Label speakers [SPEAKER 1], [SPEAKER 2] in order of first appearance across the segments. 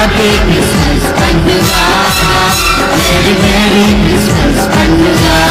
[SPEAKER 1] Happy Christmas, Pandula. Merry, Merry Christmas, Pandula.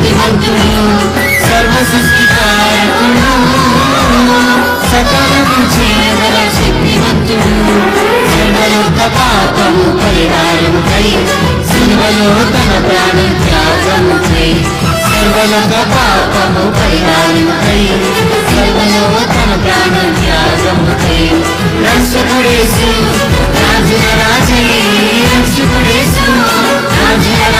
[SPEAKER 1] శక్తిమంతుడు సర్వ సృష్టికారకుడు సకల జీవుల శక్తిమంతుడు సర్వలోక పాపము పరిహారముకై సిలువలో తన ప్రాణం త్యాగముకై సర్వలోక పాపము పరిహారముకై సర్వలో తన ప్రాణం త్యాగముకై రక్షకుడేసు రాజుల రక్షకుడేసు రాజుల